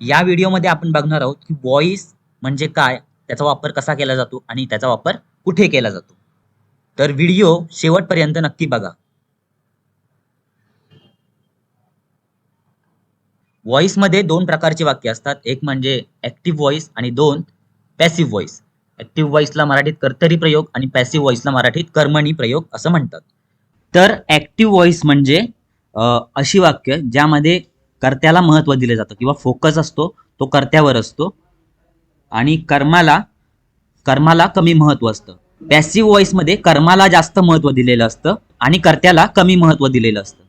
या व्हिडिओमध्ये आपण बघणार आहोत की व्हॉइस म्हणजे काय त्याचा वापर कसा केला जातो आणि त्याचा वापर कुठे केला जातो. तर व्हिडिओ शेवटपर्यंत नक्की बघा. व्हॉइसमध्ये दोन प्रकारची वाक्य असतात. एक म्हणजे ऍक्टिव्ह व्हॉइस आणि दोन पॅसिव्ह व्हॉइस ऍक्टिव्ह व्हॉइसला मराठीत कर्तरी प्रयोग आणि पॅसिव्ह व्हॉइसला मराठीत कर्मणी प्रयोग असं म्हणतात. तर ऍक्टिव्ह व्हॉइस म्हणजे अशी वाक्य ज्यामध्ये कर्त्याला महत्त्व दिलं जातं किंवा फोकस असतो तो कर्त्यावर असतो. आणि कर्माला कर्माला कमी महत्त्व असतं. पॅसिव्ह व्हॉइसमध्ये कर्माला जास्त महत्त्व दिलेलं असतं आणि कर्त्याला कमी महत्त्व दिलेलं असतं.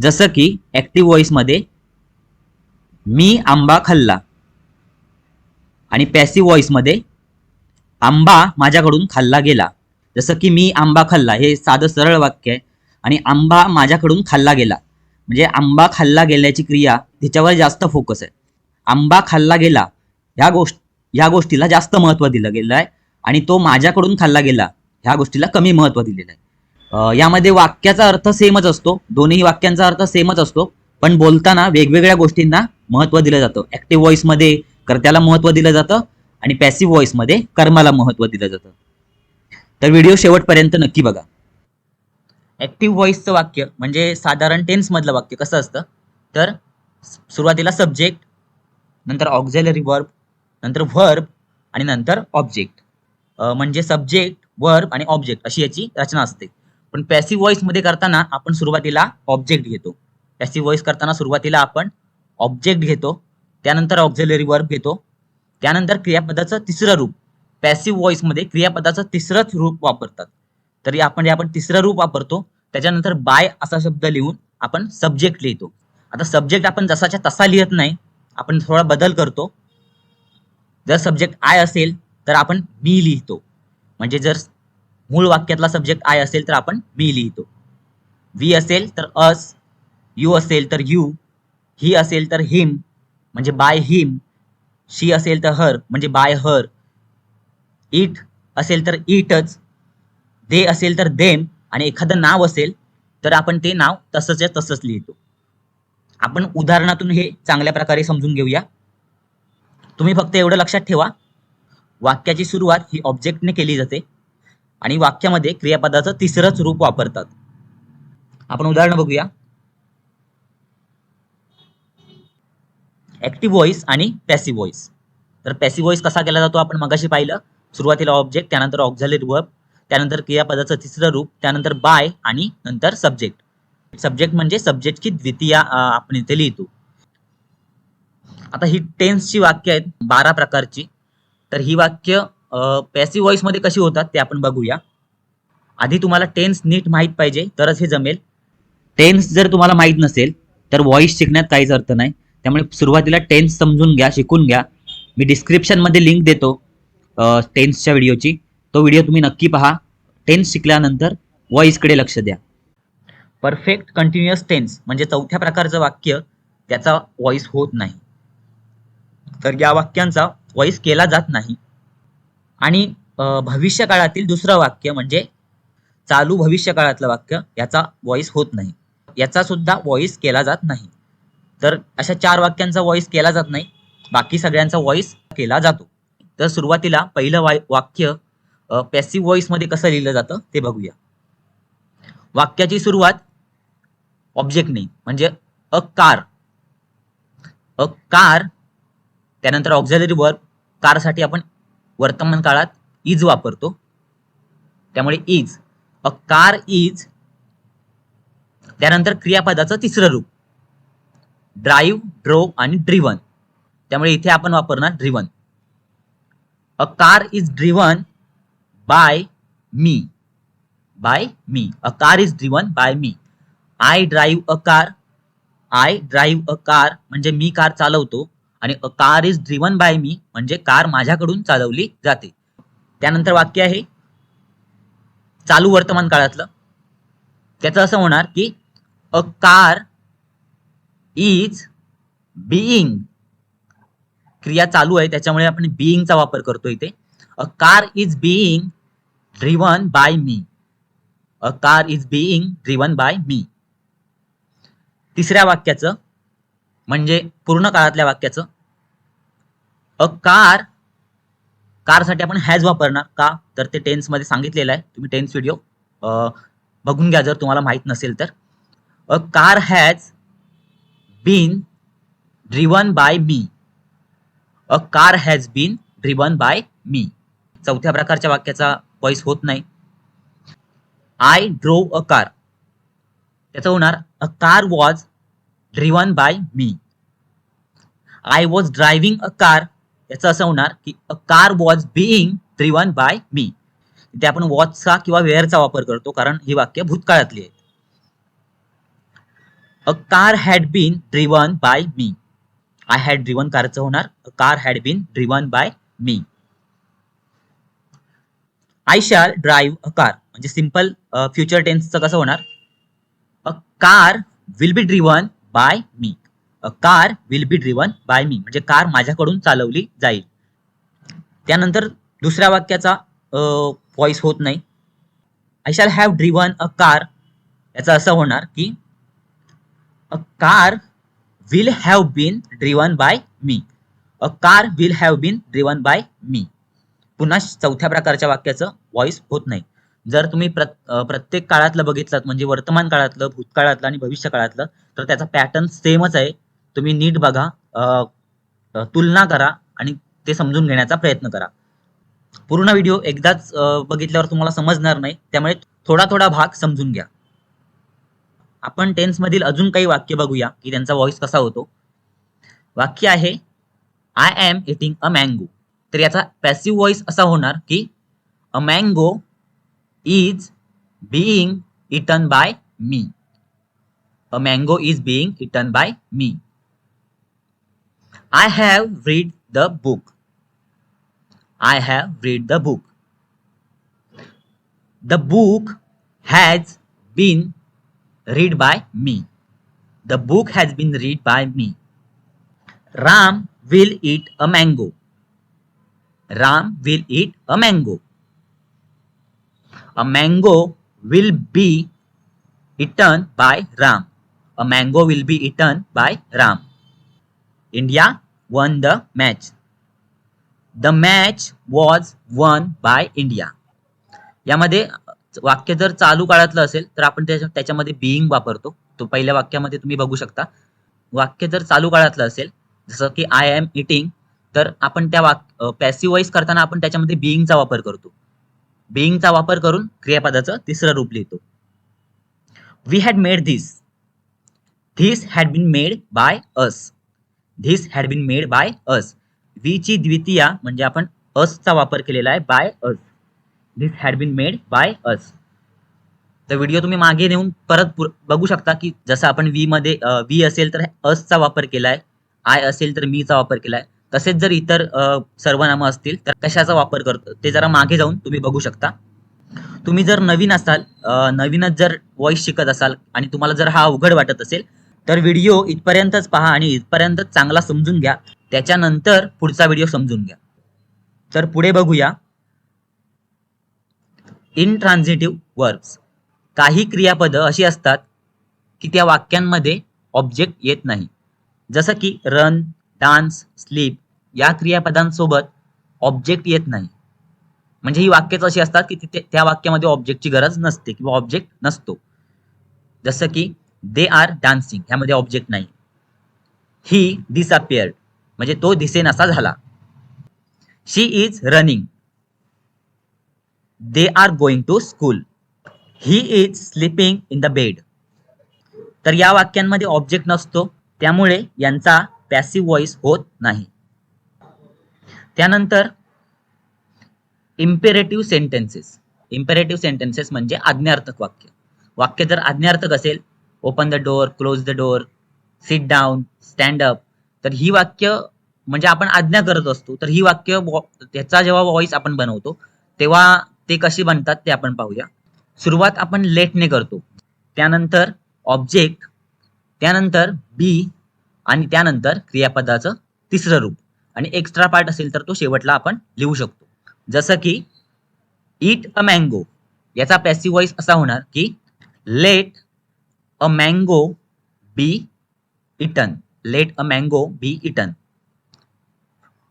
जसं की ॲक्टिव्ह व्हॉइसमध्ये मी आंबा खाल्ला. आणि पॅसिव्ह व्हॉइसमध्ये आंबा माझ्याकडून खाल्ला गेला. जसं की मी आंबा खाल्ला हे साधं सरळ वाक्य आहे. आणि आंबा माझ्याकडून खाल्ला गेला. म्हणजे आंबा खाल्ला गेल्याची क्रिया तिच्यावर जास्त फोकस आहे. आंबा खाल्ला गेला ह्या गोष्ट ह्या गोष्टीला जास्त महत्त्व दिलं गेलं आहे आणि तो माझ्याकडून खाल्ला गेला ह्या गोष्टीला कमी महत्त्व दिलेलं आहे. यामध्ये वाक्याचा अर्थ सेमच असतो दोन्ही वाक्यांचा अर्थ सेमच असतो पण बोलताना वेगवेगळ्या गोष्टींना महत्त्व दिलं जातं. ऍक्टिव्ह व्हॉइसमध्ये कर्त्याला महत्त्व दिलं जातं आणि पॅसिव्ह व्हॉइसमध्ये कर्माला महत्त्व दिलं जातं. तर व्हिडिओ शेवटपर्यंत नक्की बघा. ऍक्टिव्ह व्हॉइसचं वाक्य म्हणजे साधारण टेन्समधलं वाक्य कसं असतं? तर सुरुवातीला सब्जेक्ट नंतर ऑक्झेलरी वर्ब नंतर व्हर्ब आणि नंतर ऑब्जेक्ट म्हणजे सब्जेक्ट वर्ब आणि ऑब्जेक्ट अशी याची रचना असते. पण पॅसिव्ह व्हॉइसमध्ये करताना आपण सुरुवातीला ऑब्जेक्ट घेतो. पॅसिव्ह व्हॉइस करताना सुरुवातीला आपण ऑब्जेक्ट घेतो त्यानंतर ऑक्झिलरी वर्ब घेतो त्यानंतर क्रियापदाचं तिसरं रूप. पॅसिव्ह व्हॉइसमध्ये क्रियापदाचं तिसरंच रूप वापरतात. तरी आपण जे आपण तिसरं रूप वापरतो त्याच्यानंतर बाय असा शब्द लिहून आपण सब्जेक्ट लिहितो. आता सब्जेक्ट आपण जसाच्या तसा लिहित नाही आपण थोडा बदल करतो. जर सब्जेक्ट आय असेल तर आपण मी लिहितो. म्हणजे जर मूळ वाक्यातला सब्जेक्ट आय असेल तर आपण मी लिहितो. वी असेल तर अस यू असेल तर यू ही असेल तर हिम म्हणजे बाय हिम शी असेल तर हर म्हणजे बाय हर इट असेल तर इटच दे असेल तर देम आणि एखादं नाव असेल तर आपण ते नाव तसंच तसंच लिहितो. आपण उदाहरणातून हे चांगल्या प्रकारे समजून घेऊया. तुम्ही फक्त एवढं लक्षात ठेवा. वाक्याची सुरुवात ही ऑब्जेक्टने केली जाते आणि वाक्यामध्ये क्रियापदाचं तिसरंच रूप वापरतात. आपण उदाहरण बघूया. ऍक्टिव्ह व्हॉइस आणि पॅसिव्ह व्हॉइस तर पॅसिव्ह व्हॉइस कसा केला जातो? आपण मगाशी पाहिलं. सुरुवातीला ऑब्जेक्ट त्यानंतर ऑक्झॅलरी वर्ब त्यानंतर क्रियापदाचं तिसरं रूप त्यानंतर बाय आणि नंतर सब्जेक्ट सब्जेक्ट म्हणजे सब्जेक्टची द्वितीया आपण इथे लिहितो. आता ही टेन्सची वाक्य आहेत बारा प्रकारची. तर ही वाक्य पॅसिव्ह व्हॉइसमध्ये कशी होतात ते आपण बघूया. आधी तुम्हाला टेन्स नीट माहीत पाहिजे तरच हे जमेल. टेन्स जर तुम्हाला माहीत नसेल तर व्हॉइस शिकण्यात काहीच अर्थ नाही. त्यामुळे सुरुवातीला टेन्स समजून घ्या शिकून घ्या. मी डिस्क्रिप्शनमध्ये लिंक देतो टेन्सच्या व्हिडिओची तो व्हिडिओ तुम्ही नक्की पहा. टेन्स शिकल्यानंतर व्हॉइसकडे लक्ष द्या. परफेक्ट कंटिन्युअस टेन्स म्हणजे चौथ्या प्रकारचं वाक्य त्याचा व्हॉइस होत नाही. तर या वाक्यांचा व्हॉइस केला जात नाही. आणि भविष्यकाळातील भविष्य काळातील दुसरं वाक्य म्हणजे चालू भविष्यकाळातलं वाक्य याचा व्हॉइस होत नाही. याचा सुद्धा व्हॉइस केला जात नाही. तर अशा चार वाक्यांचा व्हॉइस केला जात नाही. बाकी सगळ्यांचा व्हॉइस केला जातो. तर सुरुवातीला पहिलं वाक्य पॅसिव्ह व्हॉइसमध्ये कसं लिहिलं जातं ते बघूया. वाक्याची सुरुवात ऑब्जेक्टने म्हणजे अ कार. अ कार त्यानंतर ऑक्झिलरी वर्ब कारसाठी आपण वर्तमान काळात इज वापरतो. त्यामुळे इज अ कार इज त्यानंतर क्रियापदाचं तिसरं रूप. ड्राईव्ह ड्रोव आणि ड्रिवन त्यामुळे इथे आपण वापरणार driven a car is driven by me by me a car is driven by me I drive a car I drive a car म्हणजे मी कार चालवतो आणि a car is driven by me म्हणजे car माझ्याकडून चालवली जाते. त्यानंतर वाक्य आहे. चालू वर्तमान काळातलं. त्याचं असं होणार की अ कार इज बिईंग क्रिया चालू आहे त्याच्यामुळे आपण बिईंगचा वापर करतो इथे. A car is being driven by me a car is being driven by me तिसऱ्या वाक्याचं म्हणजे पूर्ण काळातल्या वाक्याचं. अ कार कारसाठी आपण हॅज वापरणार का? तर ते टेन्समध्ये सांगितलेलं आहे. तुम्ही टेन्स व्हिडिओ बघून घ्या जर तुम्हाला माहीत नसेल तर. A car has been driven by me a car has been driven by me चौथ्या प्रकारच्या वाक्याचा वॉइस होत नाही. आय ड्रोव अ कार त्याचं होणार a car was driven by me I was driving a car याचं असं होणार की a car was being driven by me इथे आपण वॉचचा किंवा वेअरचा वापर करतो कारण ही वाक्य भूतकाळातली आहेत a car had been driven by me I had driven कारचं होणार a car had been driven by me I shall drive a car म्हणजे सिंपल फ्युचर टेन्सचं कसं होणार? A car will be driven by me a car will be driven by me म्हणजे car माझ्याकडून चालवली जाईल. त्यानंतर दुसऱ्या वाक्याचा व्हॉइस होत नाही. I shall have driven a car याचं असं होणार की a car will have been driven by me a car will have been driven by me पुन्हा चौथ्या प्रकारच्या वाक्याचं व्हॉइस होत नाही. जर तुम्ही प्र प्रत्येक काळातलं बघितलं म्हणजे वर्तमान काळातलं भूतकाळातलं आणि भविष्य काळातलं तर त्याचा पॅटर्न सेमच आहे. तुम्ही नीट बघा तुलना करा आणि ते समजून घेण्याचा प्रयत्न करा. पूर्ण व्हिडिओ एकदाच बघितल्यावर तुम्हाला समजणार नाही त्यामुळे थोडा थोडा भाग समजून घ्या. आपण टेन्समधील अजून काही वाक्य बघूया की त्यांचा व्हॉइस कसा होतो. वाक्य आहे I am eating a mango तर याचा पॅसिव्ह वॉइस असा होणार की a mango is being eaten by me a mango is being eaten by me I have read the book I have read the book the book has been read by me the book has been read by me Ram will eat a mango Ram will eat a mango a mango will be eaten by Ram a mango will be eaten by Ram India won the match the match was won by India यामध्ये वाक्य जर चालू काळातलं असेल तर आपण त्याच्यामध्ये being वापरतो तो पहिल्या वाक्यामध्ये तुम्ही बघू शकता वाक्य जर चालू काळातलं असेल जसं की आय एम इटिंग तर आपण त्या वाक पॅसिवाईज करताना आपण त्याच्यामध्ये बिईंगचा वापर करतो. बिईंगचा वापर करून क्रियापदाचं तिसरं रूप लिहितो. We had made this this had been made by us this had been made by us वीची द्वितीया म्हणजे आपण असचा वापर केलेला आहे by us this had been made by us तर व्हिडिओ तुम्ही मागे नेऊन परत बघू शकता की जसं आपण वी मध्ये वी असेल तर असचा वापर केलाय आय असेल तर मीचा वापर केलाय. तसेच जर इतर सर्वनामं असतील तर कशाचा वापर करतो? ते जरा मागे जाऊन तुम्ही बघू शकता. तुम्ही जर नवीन असाल नवीनच जर वॉइस शिकत असाल आणि तुम्हाला जर हा अवघड वाटत असेल तर व्हिडिओ इथपर्यंतच पहा आणि इथपर्यंत चांगला समजून घ्या. त्याच्यानंतर पुढचा व्हिडिओ समजून घ्या. तर पुढे बघूया. इनट्रान्झिटिव्ह वर्ब्स काही क्रियापद अशी असतात की त्या वाक्यांमध्ये ऑब्जेक्ट येत नाही. जसं की रन डान्स स्लीप या क्रियापदांसोबत ऑब्जेक्ट येत नाही. म्हणजे ही वाक्यच अशी असतात की तिथे त्या वाक्यामध्ये ऑब्जेक्टची गरज नसते किंवा ऑब्जेक्ट नसतो. जसं की दे आर डान्सिंग ह्यामध्ये ऑब्जेक्ट नाही. ही डिसअपिअर्ड म्हणजे तो दिसेनासा झाला. She is running they are going to school he is sleeping in the bed तर या वाक्यांमध्ये ऑब्जेक्ट नसतो. त्यामुळे यांचा पॅसिव्ह व्हॉइस होत नाही. त्यानंतर इम्पेरेटिव्ह सेंटेन्सेस इम्पेरेटिव्ह सेंटेन्सेस म्हणजे आज्ञार्थक वाक्य. वाक्य जर आज्ञार्थक असेल open the door close the door sit down stand up तर ही वाक्य म्हणजे आपण आज्ञा करत असतो तर ही वाक्य त्याचा जेव्हा व्हॉइस आपण बनवतो तेव्हा ते कशी बनतात ते आपण पाहूया. सुरुवात आपण लेटने करतो. त्यानंतर ऑब्जेक्ट त्यानंतर बी आणि त्यानंतर क्रियापदाचं तिसरं रूप. आणि एक्स्ट्रा पार्ट असेल तर तो शेवटला आपण लिहू शकतो. जसं की इट अ मँगो याचा पॅसिव्ह व्हॉइस असा होणार की let a mango be eaten let a mango be eaten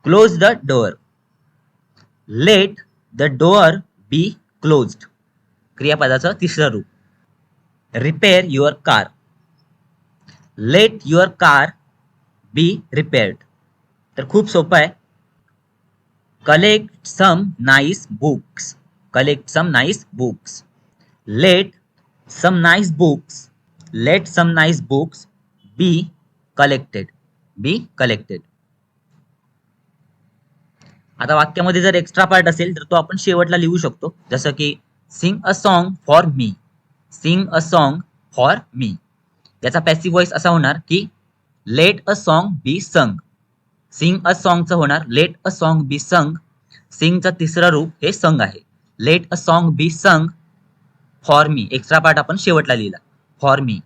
close the door let the door be closed क्रियापदाचं तिसरं रूप. Repair your car let your car be repaired तर खूप सोपं आहे. Collect some nice books collect some nice books let some nice books let some nice books be collected be collected आता वाक्यामध्ये जर extra part असेल तर तो आपण शेवटला लिहू शकतो. जसं की sing a song for me sing a song for me याचा पॅसिव्ह व्हॉइस असा होणार की let a song be sung sing a सॉन्गचं होणार let a song be sung सिंगचं तिसरं रूप हे संग आहे. Let a song be sung for me extra part आपण शेवटला लिहिला. For me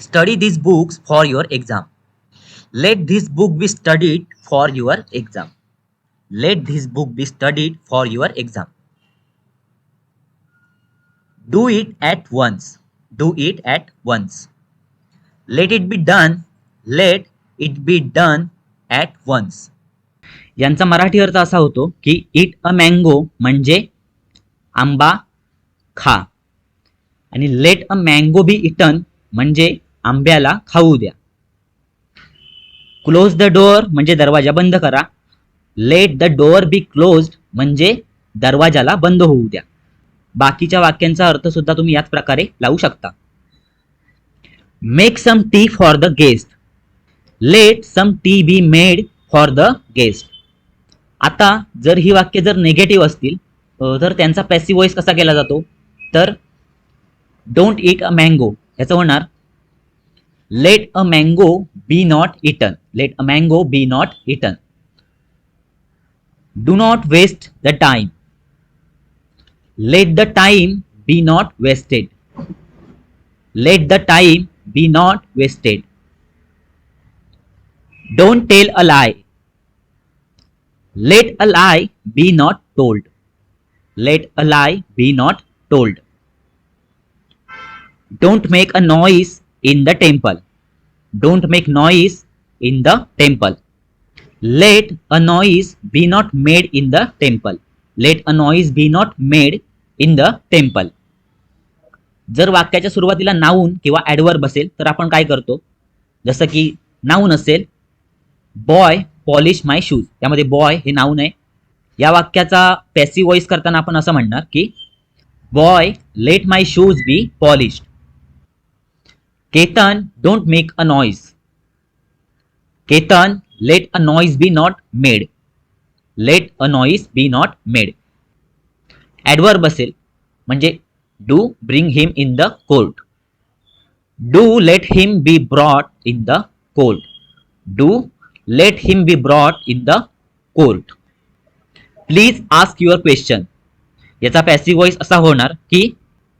study this books for your exam let this book be studied for your exam let this book be studied for your exam do it at once do it at once let it be done let it be done at once यांचा मराठी अर्थ असा होतो की eat a mango म्हणजे आंबा खा. आणि let a mango be eaten म्हणजे आंब्याला खाऊ द्या. क्लोज द डोअर म्हणजे दरवाजा बंद करा. Let the door be closed म्हणजे दरवाजाला बंद होऊ द्या. बाकीच्या वाक्यांचा अर्थ सुद्धा तुम्ही याच प्रकारे लावू शकता. Make some tea for the guest let some tea be made for the guest आता जर ही वाक्य जर निगेटिव्ह असतील तर त्यांचा पॅसिव्ह वॉइस कसा केला जातो तर डोंट इट अ मँगो याचं होणार let a mango be not eaten let a mango be not eaten do not waste the time let the time be not wasted let the time be not wasted. Don't tell a lie. Let a lie be not told. Let a lie be not told. Don't make a noise in the temple. Don't make noise in the temple. Let a noise be not made in the temple. Let a noise be not made in the temple. जर वाक्याच्या सुरुवातीला noun किंवा adverb असेल तर आपण काय करतो? जसं की नाऊन असेल बॉय पॉलिश माय शूज. यामध्ये बॉय हे नाऊन आहे. या वाक्याचा पॅसिव्ह व्हॉइस करताना आपण असं म्हणणार की boy let my shoes be polished. Ketan don't make a noise. Ketan let a noise be not made. Let a noise be not made. Adverb असेल म्हणजे do bring him in the court do let him be brought in the court do let him be brought in the court please ask your question याचा passive voice असा होणार की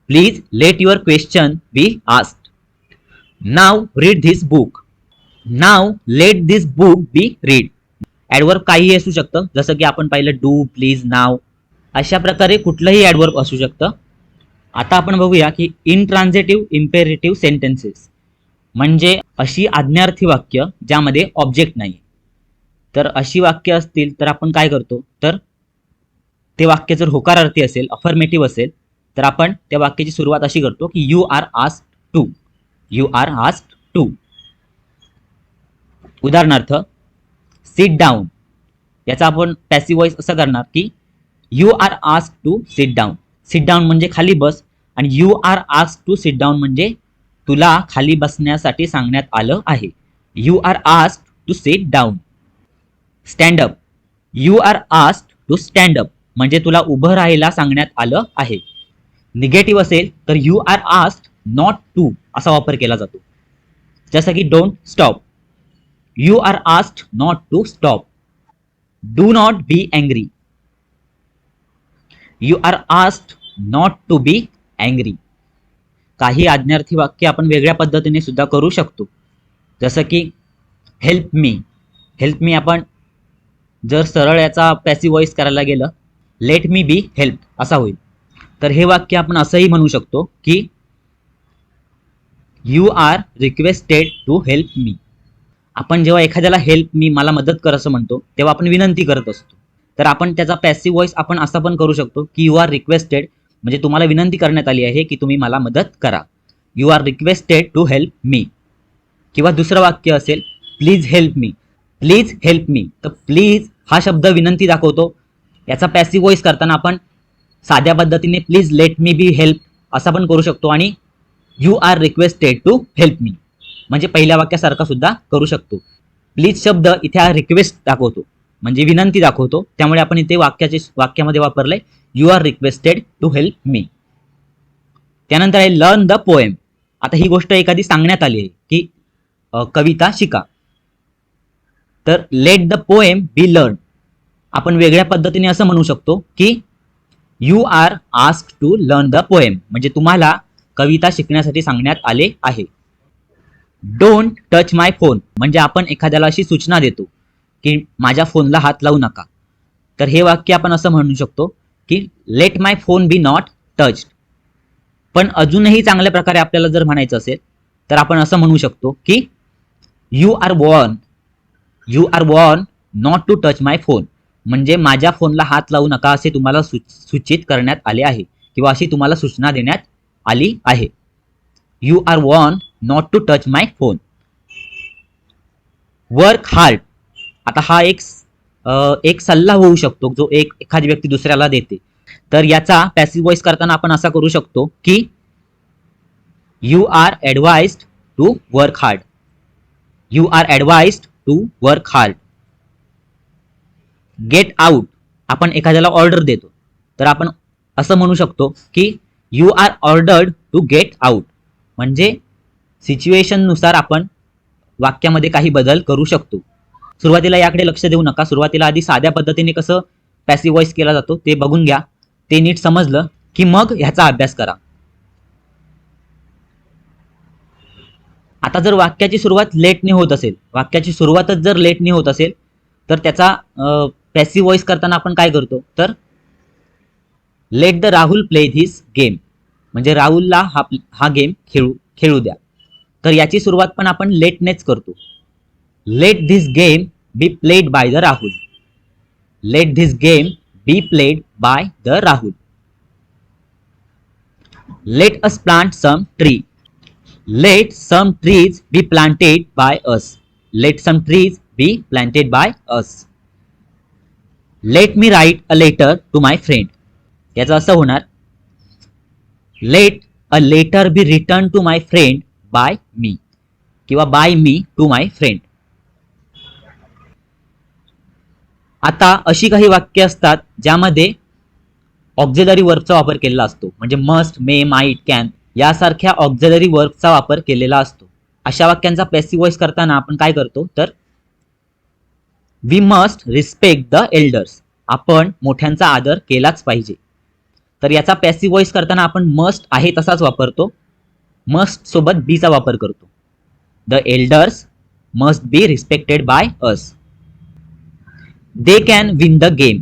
please let your question be ask now read this book now let this book be read adverb काहीही असू शकतं. जसं की आपण पाहिलं डू प्लीज नाव अशा प्रकारे कुठलंही ॲडवर्ब असू शकतं. आता आपण बघूया की इनट्रान्झेटिव्ह इम्पेरेटिव्ह सेंटेन्सेस म्हणजे अशी आज्ञार्थी वाक्य ज्यामध्ये ऑब्जेक्ट नाही तर अशी वाक्य असतील तर आपण काय करतो? तर ते वाक्य जर होकारार्थी असेल अफर्मेटिव्ह असेल तर आपण त्या वाक्याची सुरुवात अशी करतो की you are ask to you are ask to उदाहरणार्थ सिट डाऊन याचा आपण पॅसिव्ह वॉइस असं करणार की you are ask to sit down sit down म्हणजे खाली बस आणि you are ask to sit down म्हणजे तुला खाली बसण्यासाठी सांगण्यात आलं आहे. You are ask to sit down stand up you are ask to stand up म्हणजे तुला उभं राहायला सांगण्यात आलं आहे. निगेटिव्ह असेल तर you are ask not to असा वापर केला जातो. जसं की don't stop you are ask not to stop do not be angry you are ask not to be angry काही आज्ञार्थी वाक्य आपण वेगळ्या पद्धतीने सुद्धा करू शकतो. जसं की हेल्प मी हेल्प मी आपण जर सरळ याचा पॅसिव व्हॉइस करायला गेलं लेट मी बी हेल्प असा होईल. तर हे वाक्य आपण असंही म्हणू शकतो की you are requested to help me आपण जेव्हा एखाद्याला हेल्प मी मला मदत कर असं म्हणतो तेव्हा आपण विनंती करत असतो. तर आपण त्याचा पॅसिव्ह व्हॉइस आपण असं पण करू शकतो की यू आर रिक्वेस्टेड म्हणजे तुम्हाला विनंती करण्यात आली आहे की तुम्ही मला मदत करा. You are requested to help me किंवा दुसरं वाक्य असेल please help me please help me तर प्लीज हा शब्द विनंती दाखवतो. याचा पॅसिव्ह व्हॉइस करताना आपण साध्या पद्धतीने please let me be help असा पण करू शकतो आणि you are requested to help me म्हणजे पहिल्या वाक्यासारखा सुद्धा करू शकतो. प्लीज शब्द इथे हा रिक्वेस्ट दाखवतो. म्हणजे विनंती दाखवतो. त्यामुळे आपण इथे वाक्याचे वाक्यामध्ये वापरलंय you are requested to help me त्यानंतर आहे लर्न द पोएम आता ही गोष्ट एखादी सांगण्यात आली आहे की कविता शिका. तर let the poem be learn आपण वेगळ्या पद्धतीने असं म्हणू शकतो की you are ask to learn the poem म्हणजे तुम्हाला कविता शिकण्यासाठी सांगण्यात आले आहे. डोंट टच माय फोन म्हणजे आपण एखाद्याला अशी सूचना देतो. की माझ्या फोनला हात लावू नका. तर हे वाक्य आपण असं म्हणू शकतो की let my phone be not touch पण अजूनही चांगल्या प्रकारे आपल्याला जर म्हणायचं असेल तर आपण असं म्हणू शकतो की you are born you are born not to touch my phone म्हणजे माझ्या फोनला हात लावू नका असे तुम्हाला सूचित करण्यात आले आहे किंवा अशी तुम्हाला सूचना देण्यात आली आहे. You are warned not to touch my phone work hard आता हा एक एक सल्ला होऊ शकतो जो एक एखादी व्यक्ती दुसऱ्याला देते. तर याचा पॅसिव्ह व्हॉइस करताना आपण असा करू शकतो की you are advised to work hard you are advised to work hard get out आपण एखाद्याला ऑर्डर देतो. तर आपण असं म्हणू शकतो की you are ordered to get out म्हणजे सिच्युएशननुसार आपण वाक्यामध्ये काही बदल करू शकतो. सुरुवातीला याकडे लक्ष देऊ नका. सुरुवातीला आधी साध्या पद्धतीने कसं पॅसिव्ह व्हॉइस केला जातो ते बघून घ्या. ते नीट समजलं की मग ह्याचा अभ्यास करा. आता जर वाक्याची सुरुवात लेटने होत असेल वाक्याची सुरुवातच जर लेटने होत असेल तर त्याचा पॅसिव्ह व्हॉइस करताना आपण काय करतो? तर let the Rahul play this game म्हणजे राहुलला हा हा गेम खेळू खेळू द्या. तर याची सुरुवात पण आपण लेटनेच करतो. Let this game be played by the Rahul let this game be played by the Rahul let us plant some tree let some trees be planted by us let some trees be planted by us let me write a letter to my friend याचं असं होणार let a letter be return to my friend by me किंवा by me to my friend आता अशी काही वाक्य असतात ज्यामध्ये ऑक्झिलरी वर्बचा वापर केलेला असतो. म्हणजे मस्ट मे माईट कॅन यासारख्या ऑक्झिलरी वर्बचा वापर केलेला असतो. अशा वाक्यांचा पॅसिव्ह वॉइस करताना आपण काय करतो? तर we must respect the elders आपण मोठ्यांचा आदर केलाच पाहिजे. तर याचा पॅसिव्ह वॉइस करताना आपण मस्ट आहे तसाच वापरतो. मस्ट सोबत बीचा वापर करतो. The elders must be respected by us they can win the game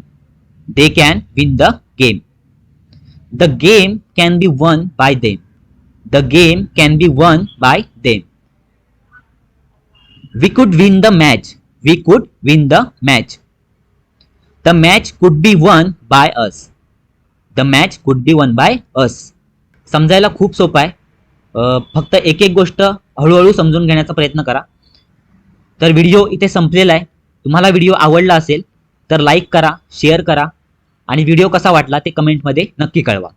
they can win the game the game can be won by them the game can be won by them we could win the match we could win the match the match could be won by us the match could be won bye us समजायला खूप सोपं आहे. फक्त एक एक गोष्ट हळूहळू समजून घेण्याचा प्रयत्न करा. तर व्हिडिओ इथे संपलेला आहे. तुम्हाला व्हिडिओ आवडला असेल तर लाईक करा शेअर करा आणि व्हिडिओ कसा वाटला ते कमेंटमध्ये नक्की कळवा.